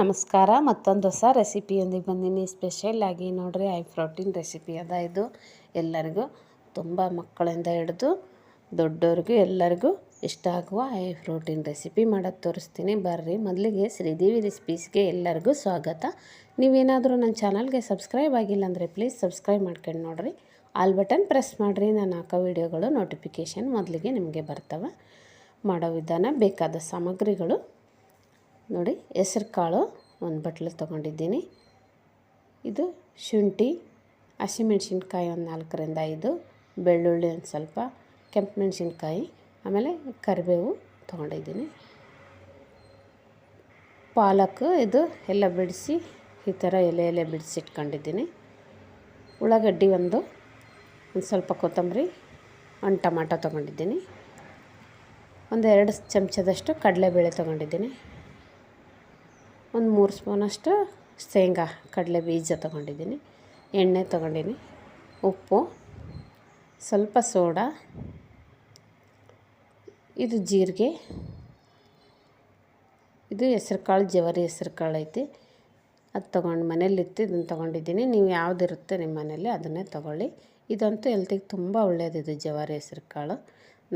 ನಮಸ್ಕಾರ. ಮತ್ತೊಂದು ಹೊಸ ರೆಸಿಪಿಯೊಂದಿಗೆ ಬಂದೀನಿ. ಸ್ಪೆಷಲ್ಲಾಗಿ ನೋಡ್ರಿ ಐ ಪ್ರೋಟೀನ್ ರೆಸಿಪಿ ಅದ ಇದು. ಎಲ್ಲರಿಗೂ, ತುಂಬ ಮಕ್ಕಳಿಂದ ಹಿಡಿದು ದೊಡ್ಡವ್ರಿಗೂ ಎಲ್ಲರಿಗೂ ಇಷ್ಟ ಆಗುವ ಐ ಪ್ರೋಟೀನ್ ರೆಸಿಪಿ ಮಾಡೋದು ತೋರಿಸ್ತೀನಿ. ಬರ್ರಿ, ಮೊದಲಿಗೆ ಶ್ರೀದೇವಿ ರೆಸಿಪೀಸ್ಗೆ ಎಲ್ಲರಿಗೂ ಸ್ವಾಗತ. ನೀವೇನಾದರೂ ನನ್ನ ಚಾನಲ್ಗೆ ಸಬ್ಸ್ಕ್ರೈಬ್ ಆಗಿಲ್ಲ ಅಂದರೆ ಪ್ಲೀಸ್ ಸಬ್ಸ್ಕ್ರೈಬ್ ಮಾಡ್ಕೊಂಡು ನೋಡಿರಿ. ಆಲ್ ಬಟನ್ ಪ್ರೆಸ್ ಮಾಡಿರಿ, ನಾನು ಹಾಕೋ ವಿಡಿಯೋಗಳು ನೋಟಿಫಿಕೇಷನ್ ಮೊದಲಿಗೆ ನಿಮಗೆ ಬರ್ತವೆ. ಮಾಡೋ ವಿಧಾನ ಬೇಕಾದ ಸಾಮಗ್ರಿಗಳು ನೋಡಿ, ಹೆಸ್ರು ಕಾಳು ಒಂದು ಬಟ್ಲು ತೊಗೊಂಡಿದ್ದೀನಿ. ಇದು ಶುಂಠಿ, ಹಸಿಮೆಣ್ಸಿನ್ಕಾಯಿ ಒಂದು ನಾಲ್ಕರಿಂದ ಐದು, ಬೆಳ್ಳುಳ್ಳಿ ಒಂದು ಸ್ವಲ್ಪ, ಕೆಂಪು ಮೆಣಸಿನ್ಕಾಯಿ, ಆಮೇಲೆ ಕರಿಬೇವು ತೊಗೊಂಡಿದ್ದೀನಿ. ಪಾಲಕ್ ಇದು ಎಲ್ಲ ಬಿಡಿಸಿ, ಈ ಥರ ಎಲೆ ಎಲೆ ಬಿಡಿಸಿಟ್ಕೊಂಡಿದ್ದೀನಿ. ಉಳ್ಳಾಗಡ್ಡಿ ಒಂದು ಒಂದು ಸ್ವಲ್ಪ ಕೊತ್ತಂಬರಿ, ಒಂದು ಟೊಮಾಟೊ ತೊಗೊಂಡಿದ್ದೀನಿ. ಎರಡು ಚಮಚದಷ್ಟು ಕಡಲೆಬೇಳೆ ತೊಗೊಂಡಿದ್ದೀನಿ. ಒಂದು ಮೂರು ಸ್ಪೂನಷ್ಟು ಶೇಂಗಾ, ಕಡಲೆ ಬೀಜ ತೊಗೊಂಡಿದ್ದೀನಿ, ಎಣ್ಣೆ ತೊಗೊಂಡಿನಿ ಉಪ್ಪು, ಸ್ವಲ್ಪ ಸೋಡಾ, ಇದು ಜೀರಿಗೆ, ಇದು ಹೆಸ್ರು ಕಾಳು ಜವರಿ ಹೆಸ್ರು ಕಾಳು ಐತಿ, ಅದು ತೊಗೊಂಡು ಮನೇಲಿತ್ತು ಇದನ್ನು ತೊಗೊಂಡಿದ್ದೀನಿ, ನೀವು ಯಾವುದಿರುತ್ತೆ ನಿಮ್ಮ ಮನೇಲಿ ಅದನ್ನೇ ತೊಗೊಳ್ಳಿ, ಇದಂತೂ ಹೆಲ್ತಿಗೆ ತುಂಬ ಒಳ್ಳೆಯದಿದು ಜವಾರಿ ಹೆಸ್ರು ಕಾಳು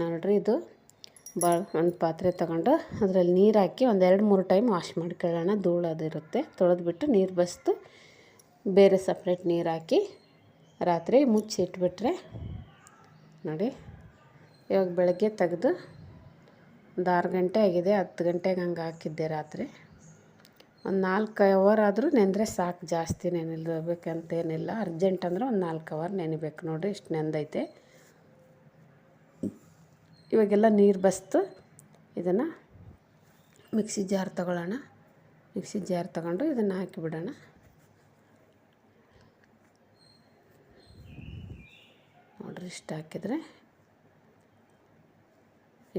ನೋಡ್ರಿ ಇದು ಭಾಳ ಒಂದು ಪಾತ್ರೆ ತಗೊಂಡು ಅದರಲ್ಲಿ ನೀರು ಹಾಕಿ ಒಂದು ಎರಡು ಮೂರು ಟೈಮ್ ವಾಶ್ ಮಾಡ್ಕೊಳ್ಳೋಣ. ಧೂಳು ಅದಿರುತ್ತೆ ತೊಳೆದ್ಬಿಟ್ಟು ನೀರು ಬಸ್ದು ಬೇರೆ ಸಪ್ರೇಟ್ ನೀರು ಹಾಕಿ ರಾತ್ರಿ ಮುಚ್ಚಿ ಇಟ್ಬಿಟ್ರೆ ನೋಡಿ, ಇವಾಗ ಬೆಳಗ್ಗೆ ತೆಗೆದು ಒಂದು ಆರು ಗಂಟೆ ಆಗಿದೆ, ಹತ್ತು ಗಂಟೆಗೆ ಹಂಗೆ ಹಾಕಿದ್ದೆ ರಾತ್ರಿ. ಒಂದು ನಾಲ್ಕು ಅವರ್ ಆದರೂ ನೆನೆದ್ರೆ ಸಾಕು ಜಾಸ್ತಿ ನೆನೆಲ್ಬೇಕಂತೇನಿಲ್ಲ. ಅರ್ಜೆಂಟ್ ಅಂದ್ರೆ ಒಂದು ನಾಲ್ಕು ಅವರ್ ನೆನಿಬೇಕು ನೋಡಿರಿ, ಇಷ್ಟು ನೆಂದೈತೆ. ಇವಾಗೆಲ್ಲ ನೀರು ಬಸ್ತು, ಇದನ್ನು ಮಿಕ್ಸಿ ಜಾರ್ ತಗೊಳ್ಳೋಣ. ಮಿಕ್ಸಿ ಜಾರ್ ತಗೊಂಡು ಇದನ್ನು ಹಾಕಿಬಿಡೋಣ. ನೋಡ್ರಿ ಇಷ್ಟು ಹಾಕಿದರೆ.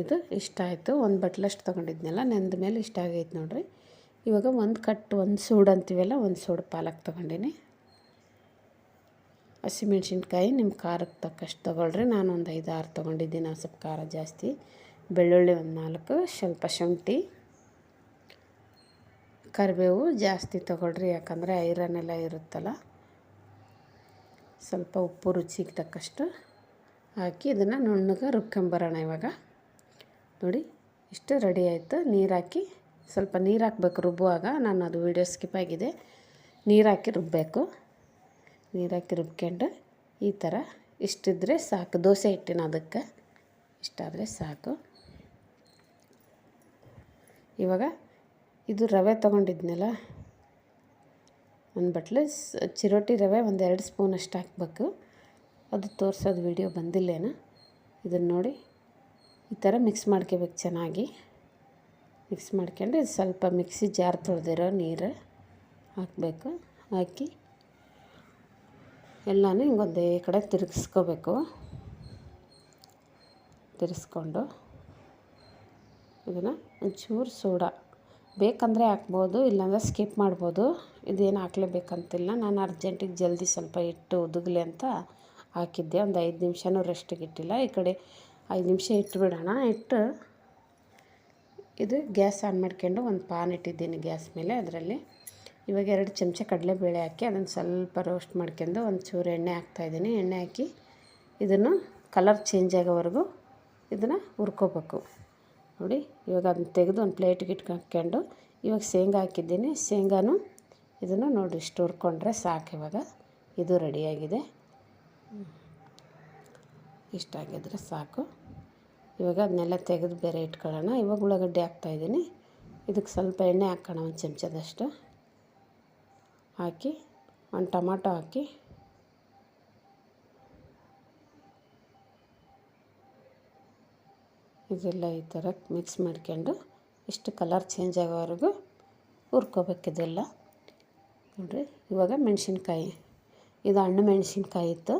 ಇದು ಇಷ್ಟ ಆಯಿತು. ಒಂದು ಬಟ್ಲಷ್ಟು ತೊಗೊಂಡಿದ್ನಲ್ಲ ನೆಂದ ಮೇಲೆ ಇಷ್ಟ ಆಗೈತೆ ನೋಡಿರಿ. ಇವಾಗ ಒಂದು ಕಟ್ಟು ಒಂದು ಸೂಡು ಅಂತೀವಲ್ಲ, ಒಂದು ಸೂಡು ಪಾಲಕ್ ತೊಗೊಂಡಿನಿ. ಹಸಿಮೆಣ್ಸಿನ್ಕಾಯಿ ನಿಮ್ಮ ಖಾರಕ್ಕೆ ತಕ್ಕಷ್ಟು ತೊಗೊಳ್ರಿ. ನಾನು ಒಂದು ಐದು ಆರು ತೊಗೊಂಡಿದ್ದೀನಿ. ಸ್ವಲ್ಪ ಖಾರ ಜಾಸ್ತಿ. ಬೆಳ್ಳುಳ್ಳಿ ಒಂದು ನಾಲ್ಕು, ಸ್ವಲ್ಪ ಶುಂಠಿ. ಕರಿಬೇವು ಜಾಸ್ತಿ ತೊಗೊಳ್ರಿ. ಯಾಕಂದರೆ ಐರನ್ ಎಲ್ಲ ಇರುತ್ತಲ್ಲ. ಸ್ವಲ್ಪ ಉಪ್ಪು ರುಚಿಗೆ ತಕ್ಕಷ್ಟು ಹಾಕಿ ಇದನ್ನು ನುಣ್ಣಗೆ ರುಬ್ಕೊಂಬರೋಣ ಇವಾಗ. ನೋಡಿ, ಇಷ್ಟು ರೆಡಿ ಆಯಿತು. ನೀರು ಹಾಕಿ ಸ್ವಲ್ಪ ನೀರು ಹಾಕ್ಬೇಕು ರುಬ್ಬುವಾಗ ನಾನು ಅದು ವೀಡಿಯೋ ಸ್ಕಿಪ್ ಆಗಿದೆ. ನೀರು ಹಾಕಿ ರುಬ್ಬಬೇಕು ನೀರು ಹಾಕಿ ರುಬ್ಕೊಂಡು ಈ ಥರ ಇಷ್ಟಿದ್ರೆ ಸಾಕು. ದೋಸೆ ಹಿಟ್ಟಿನ ಅದಕ್ಕೆ ಇಷ್ಟಾದರೆ ಸಾಕು. ಇವಾಗ ಇದು ರವೆ ತೊಗೊಂಡಿದ್ನಲ್ಲ, ಒಂದು ಬಟ್ಲು ಚಿರೋಟಿ ರವೆ ಒಂದು ಎರಡು ಸ್ಪೂನಷ್ಟು ಹಾಕ್ಬೇಕು. ಅದು ತೋರಿಸೋದು ವಿಡಿಯೋ ಬಂದಿಲ್ಲೇನು ಇದನ್ನು ನೋಡಿ. ಈ ಥರ ಮಿಕ್ಸ್ ಮಾಡ್ಕೋಬೇಕು ಚೆನ್ನಾಗಿ. ಮಿಕ್ಸ್ ಮಾಡ್ಕೊಂಡು ಸ್ವಲ್ಪ ಮಿಕ್ಸಿ ಜಾರ್ ತೊಳೆದಿರೋ ನೀರು ಹಾಕಬೇಕು. ಹಾಕಿ ಎಲ್ಲನೂ ಒಂದೇ ಕಡೆ ತಿರುಗಿಸ್ಕೋಬೇಕು. ತಿರುಗಿಸ್ಕೊಂಡು ಇದನ್ನು ಒಂಚೂರು ಸೋಡಾ. ಬೇಕಂದರೆ ಹಾಕ್ಬೋದು, ಇಲ್ಲಾಂದರೆ ಸ್ಕಿಪ್ ಮಾಡ್ಬೋದು. ಇದೇನು ಹಾಕ್ಲೇಬೇಕಂತಿಲ್ಲ. ನಾನು ಅರ್ಜೆಂಟಿಗೆ ಜಲ್ದಿ ಸ್ವಲ್ಪ ಇಟ್ಟು ಉದುಗಲಿ ಅಂತ ಹಾಕಿದ್ದೆ. ಒಂದು ಐದು ನಿಮಿಷನೂ ರೆಸ್ಟಿಗೆ ಇಟ್ಟಿಲ್ಲ. ಈ ಕಡೆ ಐದು ನಿಮಿಷ ಇಟ್ಬಿಡೋಣ ಇಟ್ಟು ಇದು ಗ್ಯಾಸ್ ಆನ್ ಮಾಡ್ಕೊಂಡು ಒಂದು ಪಾನ್ ಇಟ್ಟಿದ್ದೀನಿ ಗ್ಯಾಸ್ ಮೇಲೆ. ಅದರಲ್ಲಿ ಇವಾಗ ಎರಡು ಚಮಚ ಕಡಲೆಬೇಳೆ ಹಾಕಿ ಅದನ್ನು ಸ್ವಲ್ಪ ರೋಸ್ಟ್ ಮಾಡ್ಕೊಂಡು ಒಂದು ಚೂರು ಎಣ್ಣೆ ಹಾಕ್ತಾಯಿದ್ದೀನಿ ಎಣ್ಣೆ ಹಾಕಿ ಇದನ್ನು ಕಲರ್ ಚೇಂಜ್ ಆಗೋವರೆಗೂ ಇದನ್ನು ಹುರ್ಕೋಬೇಕು. ನೋಡಿ, ಇವಾಗ ಅದನ್ನ ತೆಗೆದು ಒಂದು ಪ್ಲೇಟ್ಗೆ ಇಟ್ಕೊಂಡು ಇವಾಗ ಶೇಂಗಾ ಹಾಕಿದ್ದೀನಿ. ಶೇಂಗಾನು ಇದನ್ನು ನೋಡಿ, ಇಷ್ಟು ಹುರ್ಕೊಂಡ್ರೆ ಸಾಕು ಇವಾಗ. ಇದು ರೆಡಿಯಾಗಿದೆ ಇಷ್ಟಾಗಿದ್ರೆ ಸಾಕು. ಇವಾಗ ಅದನ್ನೆಲ್ಲ ತೆಗೆದು ಬೇರೆ ಇಟ್ಕೊಳ್ಳೋಣ. ಇವಾಗ ಉಳ್ಳಾಗಡ್ಡಿ ಹಾಕ್ತಾಯಿದ್ದೀನಿ ಇದಕ್ಕೆ ಸ್ವಲ್ಪ ಎಣ್ಣೆ ಹಾಕೋಣ, ಒಂದು ಚಮಚದಷ್ಟು. ಹಾಕಿ, ಒಂದು ಟೊಮಾಟೊ ಹಾಕಿ. ಇದೆಲ್ಲ ಈ ಥರ ಮಿಕ್ಸ್ ಮಾಡ್ಕೊಂಡು ಇಷ್ಟು ಕಲರ್ ಚೇಂಜ್ ಆಗೋವರೆಗೂ ಹುರ್ಕೋಬೇಕಿದೆಲ್ಲ ನೋಡಿರಿ, ಇವಾಗ ಮೆಣಸಿನ್ಕಾಯಿ, ಇದು ಹಣ್ಣು ಮೆಣಸಿನ್ಕಾಯಿ ಇತ್ತು.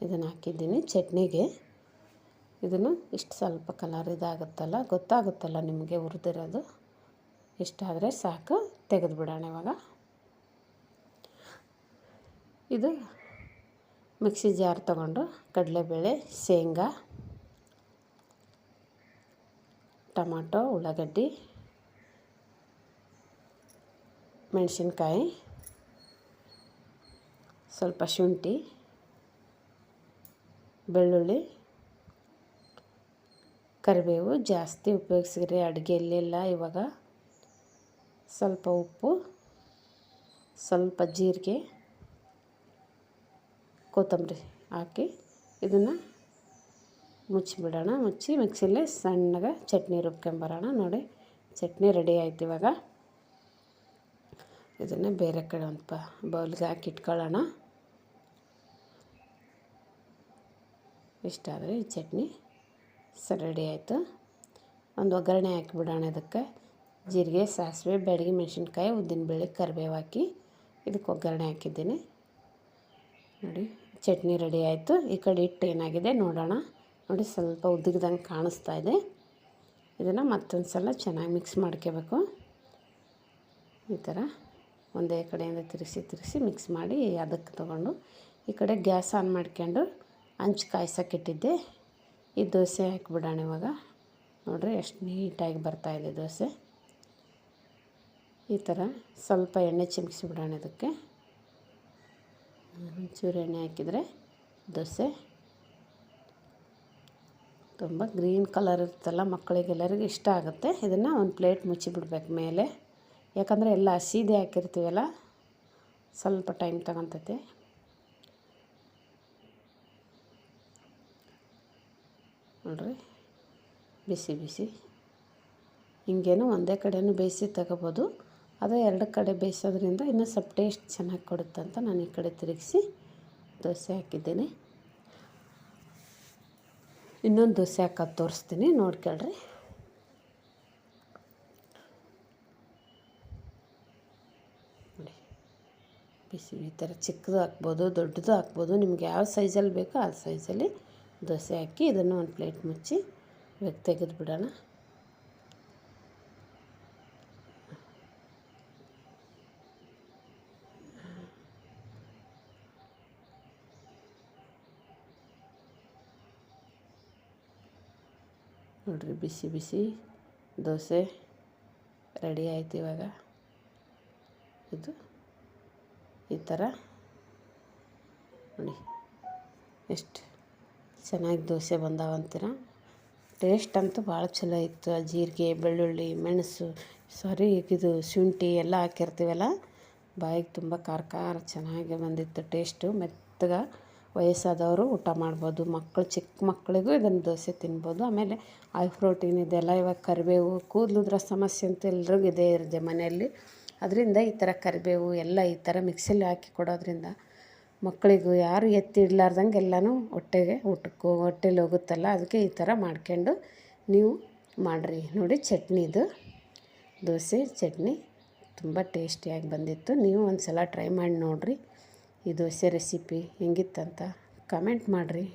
ಇದನ್ನು ಹಾಕಿದ್ದೀನಿ ಚಟ್ನಿಗೆ. ಇದನ್ನು ಇಷ್ಟು ಸ್ವಲ್ಪ ಕಲರ್ ಇದಾಗುತ್ತಲ್ಲ, ಗೊತ್ತಾಗುತ್ತಲ್ಲ ನಿಮಗೆ ಹುರಿದಿರೋದು. ಇಷ್ಟಾದರೆ ಸಾಕು, ತೆಗೆದುಬಿಡೋಣ ಇವಾಗ. ಇದು ಮಿಕ್ಸಿ ಜಾರ್ ತಗೊಂಡು ಕಡಲೆಬೇಳೆ, ಶೇಂಗಾ, ಟೊಮಾಟೊ, ಉಳ್ಳಾಗಡ್ಡಿ, ಮೆಣಸಿನ್ಕಾಯಿ, ಸ್ವಲ್ಪ ಶುಂಠಿ, ಬೆಳ್ಳುಳ್ಳಿ, ಕರಿಬೇವು ಜಾಸ್ತಿ ಉಪಯೋಗಿಸಿದ್ರೆ ಅಡುಗೆಯಲ್ಲೆಲ್ಲ ಇವಾಗ. ಸ್ವಲ್ಪ ಉಪ್ಪು, ಸ್ವಲ್ಪ ಜೀರಿಗೆ. ಕೊತ್ತಂಬರಿ ಹಾಕಿ ಇದನ್ನು ಮುಚ್ಚಿಬಿಡೋಣ. ಮುಚ್ಚಿ ಮಿಕ್ಸಿಲೇ ಸಣ್ಣಗೆ ಚಟ್ನಿ ರುಬ್ಕೊಂಬರೋಣ ನೋಡಿ, ಚಟ್ನಿ ರೆಡಿ ಆಯ್ತು ಇವಾಗ. ಇದನ್ನು ಬೇರೆ ಕಡೆ ಒಂದು ಪ, ಬೌಲ್ಗೆ ಹಾಕಿ ಇಟ್ಕೊಳ್ಳೋಣ. ಇಷ್ಟ ಈ ಚಟ್ನಿ ಸ ರೆಡಿ ಆಯಿತು. ಒಂದು ಒಗ್ಗರಣೆ ಹಾಕಿಬಿಡೋಣ ಇದಕ್ಕೆ. ಜೀರಿಗೆ, ಸಾಸಿವೆ ಬೆಳಗ್ಗೆ ಮೆಣಸಿನ್ಕಾಯಿ, ಉದ್ದಿನಬೇಳೆ, ಕರಿಬೇವು ಹಾಕಿ ಇದಕ್ಕೆ ಒಗ್ಗರಣೆ ಹಾಕಿದ್ದೀನಿ. ನೋಡಿ ಚಟ್ನಿ ರೆಡಿ ಆಯಿತು. ಈ ಕಡೆ ಹಿಟ್ಟು ಏನಾಗಿದೆ ನೋಡೋಣ. ನೋಡಿ ಸ್ವಲ್ಪ ಉದ್ದಿಗ್ದಂಗೆ ಕಾಣಿಸ್ತಾ ಇದೆ. ಇದನ್ನು ಮತ್ತೊಂದು ಸಲ ಚೆನ್ನಾಗಿ ಮಿಕ್ಸ್ ಮಾಡ್ಕೋಬೇಕು. ಈ ಥರ ಒಂದೇ ಕಡೆಯಿಂದ ತಿರುಗಿಸಿ ತಿರುಗಿಸಿ ಮಿಕ್ಸ್ ಮಾಡಿ ಅದಕ್ಕೆ ತೊಗೊಂಡು ಈ ಕಡೆ ಗ್ಯಾಸ್ ಆನ್ ಮಾಡ್ಕೊಂಡು ಹಂಚು ಕಾಯ್ಸೋಕ್ಕಿಟ್ಟಿದ್ದೆ ಈ ದೋಸೆ ಹಾಕಿಬಿಡೋಣ ಇವಾಗ. ನೋಡಿರಿ ಎಷ್ಟು ನೀಟಾಗಿ ಬರ್ತಾಯಿದೆ ದೋಸೆ. ಈ ಥರ ಸ್ವಲ್ಪ ಎಣ್ಣೆ ಚಿಮ್ಕಿಸಿ ಬಿಡೋಣ ಇದಕ್ಕೆ. ಒಂಚೂರು ಎಣ್ಣೆ ಹಾಕಿದರೆ ದೋಸೆ. ತುಂಬ ಗ್ರೀನ್ ಕಲರ್ ಇರುತ್ತಲ್ಲ ಮಕ್ಕಳಿಗೆಲ್ಲರಿಗೂ ಇಷ್ಟ ಆಗುತ್ತೆ. ಇದನ್ನು ಒಂದು ಪ್ಲೇಟ್ ಮುಚ್ಚಿಬಿಡ್ಬೇಕು ಮೇಲೆ. ಯಾಕಂದರೆ ಎಲ್ಲ ಹಸಿದೆ ಹಾಕಿರ್ತೀವಲ್ಲ, ಸ್ವಲ್ಪ ಟೈಮ್ ತಗೊತೈತೆ. ನೋಡ್ರಿ, ಬಿಸಿ ಬಿಸಿ. ಹಿಂಗೇನು ಒಂದೇ ಕಡೆಯೂ ಬೇಯಿಸಿ ತಗೋಬೋದು. ಅದೇ ಎರಡು ಕಡೆ ಬೇಯಿಸೋದ್ರಿಂದ ಇನ್ನೂ ಸ್ವಲ್ಪ ಟೇಸ್ಟ್ ಚೆನ್ನಾಗಿ ಕೊಡುತ್ತೆ ಅಂತ ನಾನು ಈ ಕಡೆ ತಿರುಗಿಸಿ ದೋಸೆ ಹಾಕಿದ್ದೀನಿ. ಇನ್ನೊಂದು ದೋಸೆ ಹಾಕೋದು ತೋರಿಸ್ತೀನಿ, ನೋಡ್ಕೊಳ್ರಿ. ನೋಡಿ, ಬಿಸಿ ಈ ಥರ ಚಿಕ್ಕದು ಹಾಕ್ಬೋದು, ದೊಡ್ಡದು ಹಾಕ್ಬೋದು, ನಿಮ್ಗೆ ಯಾವ ಸೈಜಲ್ಲಿ ಬೇಕೋ ಆ ಸೈಜಲ್ಲಿ ದೋಸೆ ಹಾಕಿ ಇದನ್ನು ಒಂದು ಪ್ಲೇಟ್ ಮುಚ್ಚಿ ಇವಾಗ ತೆಗೆದು ಬಿಡೋಣ ನೋಡಿರಿ ಬಿಸಿ ಬಿಸಿ ದೋಸೆ ರೆಡಿ ಆಯ್ತು ಇವಾಗ. ಇದು ಈ ಥರ ನೋಡಿ ಎಷ್ಟು ಚೆನ್ನಾಗಿ ದೋಸೆ ಬಂದಾವಂತೀರ ಟೇಸ್ಟ್ ಅಂತೂ ಭಾಳ ಚಲೋ ಇತ್ತು. ಜೀರಿಗೆ, ಬೆಳ್ಳುಳ್ಳಿ, ಮೆಣಸು, ಸಾರಿ ಇದು ಶುಂಠಿ ಎಲ್ಲ ಹಾಕಿರ್ತೀವಲ್ಲ, ಬಾಯಿಗೆ ತುಂಬ ಖಾರ ಖಾರ ಚೆನ್ನಾಗಿ ಬಂದಿತ್ತು ಟೇಸ್ಟು. ಮೆತ್ತಗೆ ವಯಸ್ಸಾದವರು ಊಟ ಮಾಡ್ಬೋದು, ಮಕ್ಕಳು ಚಿಕ್ಕ ಮಕ್ಕಳಿಗೂ ಇದನ್ನು ದೋಸೆ ತಿನ್ಬೋದು. ಆಮೇಲೆ ಐ ಪ್ರೋಟೀನ್ ಇದೆಲ್ಲ ಇವಾಗ ಕರಿಬೇವು ಕೂದಲುದ್ರ ಸಮಸ್ಯೆ ಅಂತ ಎಲ್ರಿಗೂ ಇದೇ ಇರುತ್ತೆ ಮನೆಯಲ್ಲಿ. ಅದರಿಂದ ಈ ಥರ ಕರಿಬೇವು ಎಲ್ಲ ಈ ಥರ ಮಿಕ್ಸಲ್ಲಿ ಹಾಕಿ ಕೊಡೋದ್ರಿಂದ ಮಕ್ಕಳಿಗೂ ಯಾರು ಎತ್ತಿ ಇಡ್ಲಾರ್ದಂಗೆ ಎಲ್ಲನೂ ಹೊಟ್ಟೆಗೆ ಊಟಕ್ಕೆ, ಹೊಟ್ಟೆಲಿ ಹೋಗುತ್ತಲ್ಲ, ಅದಕ್ಕೆ ಈ ಥರ ಮಾಡ್ಕೊಂಡು ನೀವು ಮಾಡಿರಿ. ನೋಡಿ ಚಟ್ನಿದು, ದೋಸೆ, ಚಟ್ನಿ ತುಂಬ ಟೇಸ್ಟಿಯಾಗಿ ಬಂದಿತ್ತು. ನೀವು ಒಂದು ಸಲ ಟ್ರೈ ಮಾಡಿ ನೋಡಿರಿ. ಈ ದೋಸೆ ರೆಸಿಪಿ ಹೆಂಗಿತ್ತಂತ ಕಮೆಂಟ್ ಮಾಡಿರಿ.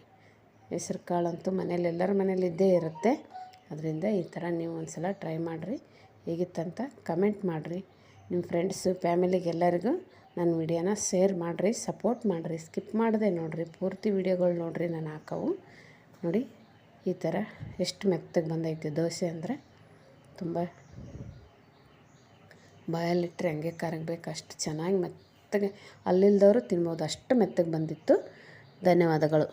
ಹೆಸ್ರು ಕಾಳಂತೂ ಮನೇಲಿ ಎಲ್ಲರ ಮನೇಲಿ ಇದ್ದೇ ಇರುತ್ತೆ. ಅದರಿಂದ ಈ ಥರ ನೀವು ಒಂದು ಸಲ ಟ್ರೈ ಮಾಡಿರಿ. ಹೇಗಿತ್ತಂತ ಕಮೆಂಟ್ ಮಾಡಿರಿ. ನಿಮ್ಮ ಫ್ರೆಂಡ್ಸು ಫ್ಯಾಮಿಲಿಗೆಲ್ಲರಿಗೂ ನನ್ನ ವಿಡಿಯೋನ ಶೇರ್ ಮಾಡಿರಿ ಸಪೋರ್ಟ್ ಮಾಡಿರಿ. ಸ್ಕಿಪ್ ಮಾಡಿದೆ ನೋಡಿರಿ. ಪೂರ್ತಿ ವಿಡಿಯೋಗಳು ನೋಡಿರಿ ನಾನು ಹಾಕೋವು. ನೋಡಿ, ಈ ಥರ ಎಷ್ಟು ಮೆತ್ತಗೆ ಬಂದೈತೆ ದೋಸೆ ಅಂದರೆ. ತುಂಬ ಬಾಯಲ್ಲಿಟ್ಟರೆ ಹಂಗೆ ಕರಗಬೇಕು. ಅಷ್ಟು ಚೆನ್ನಾಗಿ ಮೆತ್ತಗೆ ಅಲ್ಲಿಲ್ದವರು ತಿನ್ಬೋದು. ಅಷ್ಟು ಮೆತ್ತಗೆ ಬಂದಿತ್ತು. ಧನ್ಯವಾದಗಳು.